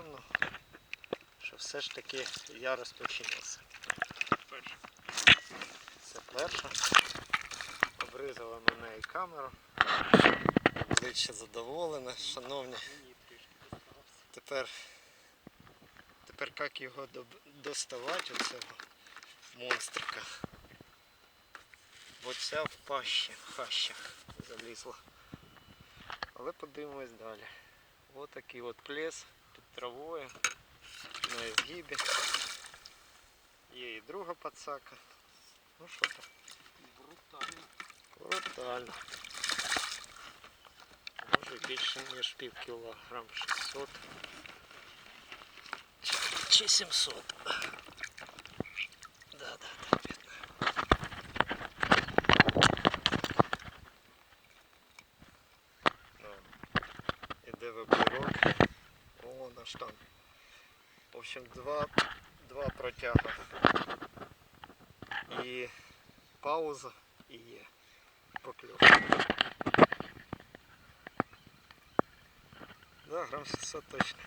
приємно, що все ж таки я розпочинався. Це перша. Обризала мене і камеру. Обличчя задоволене, шановні. Тепер, тепер як його доставати, оцього монстрика. Бо ця в пащі, в хащах залізла. Але подивимось далі. Ось такий от плес травою на изгибе. Є і друга пацака. Ну що там? Брутально. Брутально. Може більше ніж пів кілограм 600 чи, чи 700. О, наш там. В общем, два, два протяга. І пауза і є покльовка. Да, грам 600 точно.